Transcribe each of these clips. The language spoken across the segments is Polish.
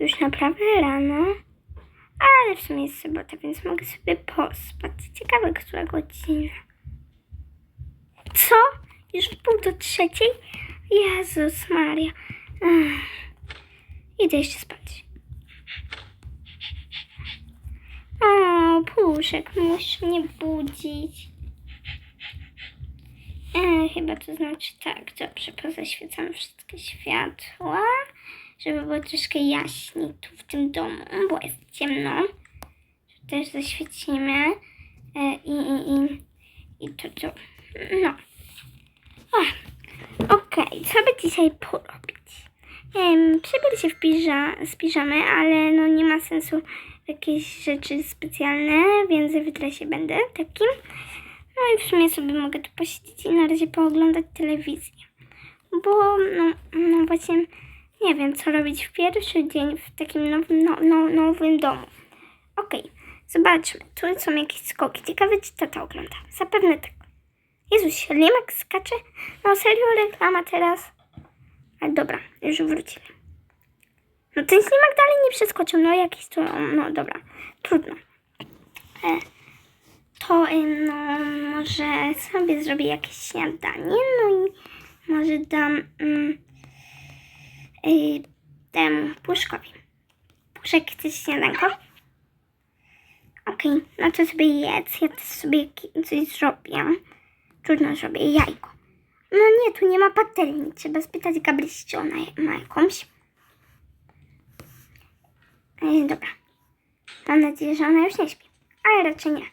już naprawdę rano. Ale w sumie jest sobota, więc mogę sobie pospać. Ciekawe, która godzina. Co? Już w pół do trzeciej? Jezus Maria. Idę jeszcze spać. O, puszek, muszę mnie budzić. E, chyba to znaczy tak, dobrze, pozaświecam wszystkie światła, żeby było troszkę jaśniej tu w tym domu, bo jest ciemno. Tu też zaświecimy e, i, i, i, i to tu. No. Okej, co by dzisiaj porobić? Um, przebiorę się w piża, z piżamy, ale no nie ma sensu jakieś rzeczy specjalne, więc w dresie będę takim. No i w sumie sobie mogę tu posiedzieć i na razie pooglądać telewizję. Bo no, no właśnie nie wiem, co robić w pierwszy dzień w takim nowym, no, no, nowym domu. Okej, zobaczmy. Tu są jakieś skoki. Ciekawe, czy tata ogląda. Zapewne tak. Jezus, ślimak skacze? No serio, reklama teraz? Ale dobra, już wrócimy. No ten ślimak dalej nie przeskoczył. No jakiś to, no dobra, trudno. E, to e, no może sobie zrobię jakieś śniadanie, no i może dam mm, temu Puszkowi. Puszek, chcesz śniadanko? Okej, no to sobie jedz, ja też sobie coś zrobię. Trudno zrobię jajko. No nie, tu nie ma patelni. Trzeba spytać Gabrysi, czy ona ma jakąś. E, dobra. Mam nadzieję, że ona już nie śpi. Ale raczej nie.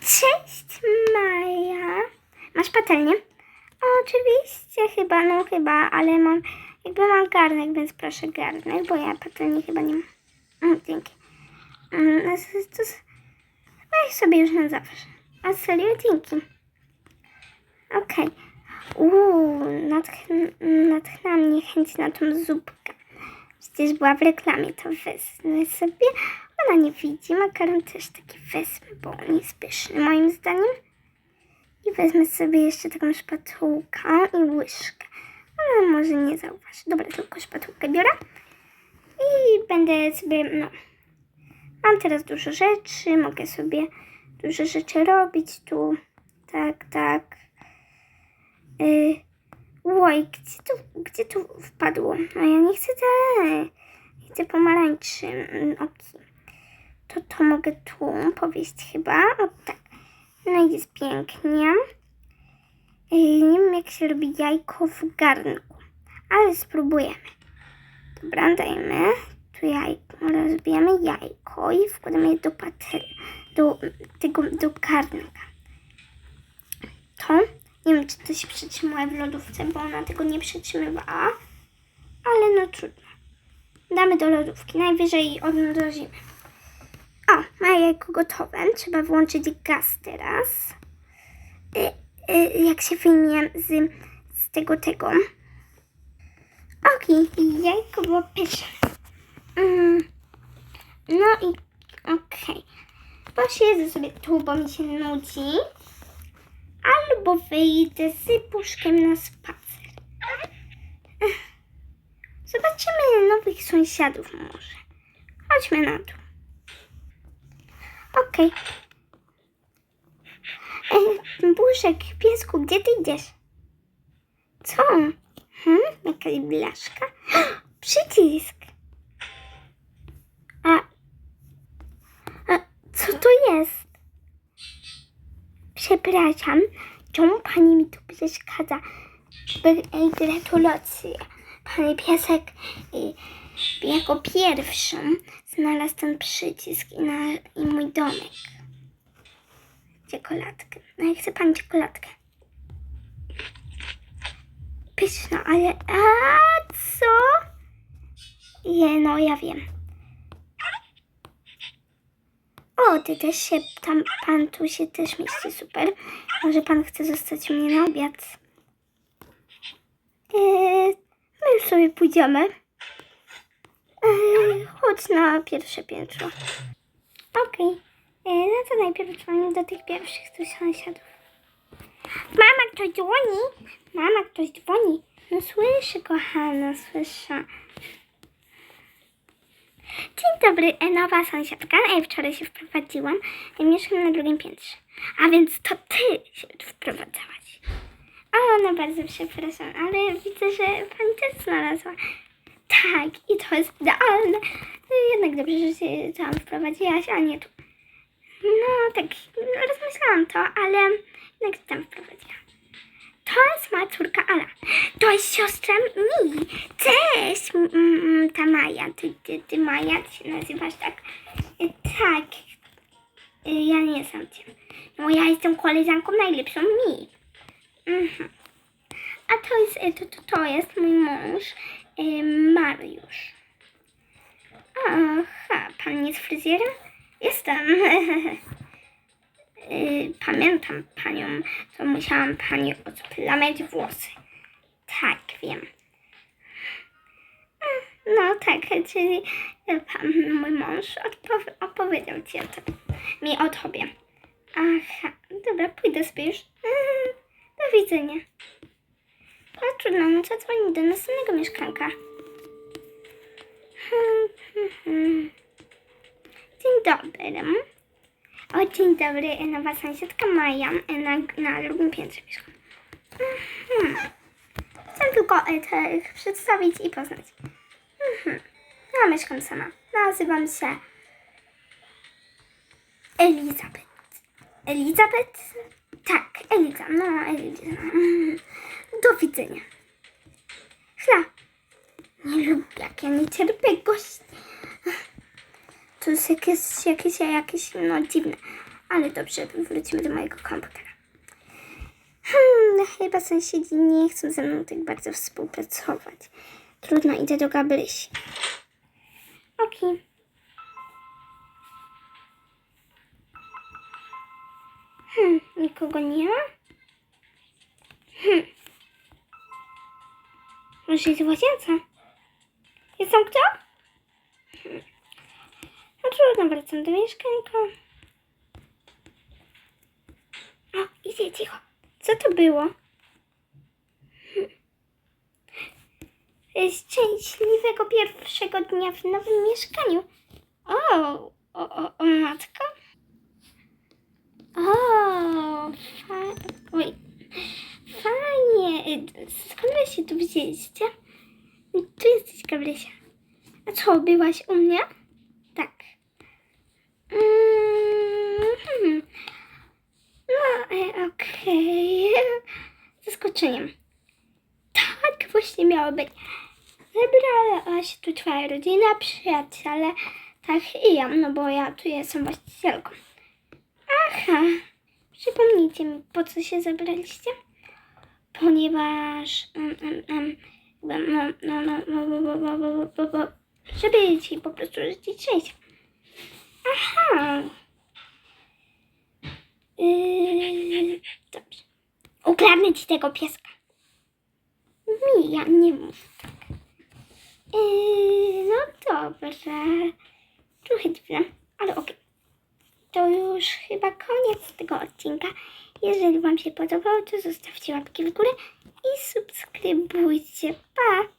Cześć, Maja. Masz patelnię? Oczywiście, chyba, no chyba, ale mam, jakby mam garnek, więc proszę garnek, bo ja patelni chyba nie mam. Mm, dzięki. Mm, no, to, weź sobie już na zawsze. A serio, dzięki. Okej. Uuu, natchn- natchnęła mnie chęć na tą zupkę. Przecież była w reklamie, to wezmę sobie. Ona nie widzi, makaron też taki wezmę, bo on jest pyszny moim zdaniem. Wezmę sobie jeszcze taką szpatułkę i łyżkę. Ona może nie zauważy. Dobra, tylko szpatułkę biorę. I będę sobie, no... Mam teraz dużo rzeczy, mogę sobie dużo rzeczy robić tu. Tak, tak. Yy, oj, gdzie tu, gdzie tu wpadło? No ja nie chcę te, chcę pomarańczy. Mm, Oki. To to mogę tu powieść chyba. O tak. No jest pięknie. Nie wiem jak się robi jajko w garnku, ale spróbujemy. Dobra, dajemy tu jajko, rozbijamy jajko i wkładamy je do paty, do tego, do garnka. To, nie wiem czy to się przytrzymuje w lodówce, bo ona tego nie przytrzymywała, ale no trudno. Damy do lodówki, najwyżej odmrozimy. O, moje jajko gotowe, trzeba włączyć gaz teraz. Y, y, jak się wyjmie z, z tego, tego. Okej, jajko było pyszne. Mm, no i okej. Posiedzę sobie tu, bo mi się nudzi. Albo wyjdę z puszkiem na spacer. Zobaczymy nowych sąsiadów może. Chodźmy na dół. Okej. Okay. Buszek, piesku, gdzie ty idziesz? Co? Hmm? Jakaś blaszka? Przycisk. A, a co to jest? Przepraszam, czemu pani mi tu przeszkadza? Gratulacje. Pani piesek i, jako pierwszą znalazł ten przycisk i, na, i mój domek. Czekoladkę. No ja chcę pani czekoladkę. Pyszna, ale... A co? Je, no ja wiem. O, ty też się, tam pan tu się też mieści, super. Może pan chce zostać u mnie na obiad? Eee, my już sobie pójdziemy. Chodź na pierwsze piętro. Okej. Eee, no to najpierw dzwonię do tych pierwszych tu sąsiadów. Mama, ktoś dzwoni. Mama, ktoś dzwoni. No słyszę, kochana, słyszę. Dzień dobry, e, nowa sąsiadka. E, wczoraj się wprowadziłam. E, Mieszkam na drugim piętrze. A więc to ty się tu wprowadzałaś. O, no bardzo przepraszam, ale widzę, że pani też znalazła. Tak, i to jest idealne. No, Jednak dobrze, że się tam wprowadziłaś, a nie tu. No, tak, rozmyślałam to, ale jednak tam wprowadziłam. To jest moja córka Ala. To jest siostra Mi. Cześć, m- m- ta Maja. Ty, ty, ty Maja, ty się nazywasz tak? E, Tak. E, Ja nie jestem tym. No ja jestem koleżanką najlepszą Mi. Mhm. A to jest, e, to, to, to jest mój mąż, e, Mariusz. Aha, pan jest fryzjerem? Jestem. Y, pamiętam panią, to musiałam pani odplamiać włosy. Tak, wiem. No tak, czyli pan, mój mąż opowiedział ci o tym. Mi o tobie. Aha, dobra, pójdę sobie. Do widzenia. A trudno, no to dzwoni do następnego mieszkanka. Hmm, hmm, hmm. Dzień dobry. O, dzień dobry, nowa sąsiadka Maja e, na, na drugim piętrze mieszkam. Mhm. Chcę tylko e, ich przedstawić i poznać. Mhm. Ja mieszkam sama. Nazywam się Elizabeth. Elizabeth? Tak, Eliza. No, Eliza. Do widzenia. Chla. Nie lubię, jak ja nie cierpię gości. To jest jakieś, jakieś, jakieś, no dziwne. Ale dobrze, wrócimy do mojego komputera. Hmm, chyba sąsiedzi nie chcą ze mną tak bardzo współpracować. Trudno, idę do Gabrysi. Okej. Hmm, nikogo nie ma? Hmm. Może jest w łazience? Jest tam kto? No trudno, wracam do mieszkanka. O, idzie cicho. Co to było? Hmm. Szczęśliwego pierwszego dnia w nowym mieszkaniu. O, o, o, o matko. O, fa... Oj, fajnie. Skąd wy się tu wzięliście? Tu jesteś, Gabrysia. A co, byłaś u mnie? Tak. Mm, No, e, okej. Z Zaskoczeniem. Tak właśnie miało być. Zebrała się tu twoja rodzina, przyjaciele, tak i ja, no bo ja tu jestem właścicielką. Aha. Przypomnijcie mi, po co się zebraliście? Ponieważ... Um, um, um, no, no, no, no, żeby ci po prostu życzyć szczęścia. Aha. Yy, dobrze. Ukradnę ci tego pieska. Mija, nie mów tak. Yy, no dobrze. Trochę dziwne, ale okej. To już chyba koniec tego odcinka. Jeżeli Wam się podobało, to zostawcie łapki w górę i subskrybujcie. Pa!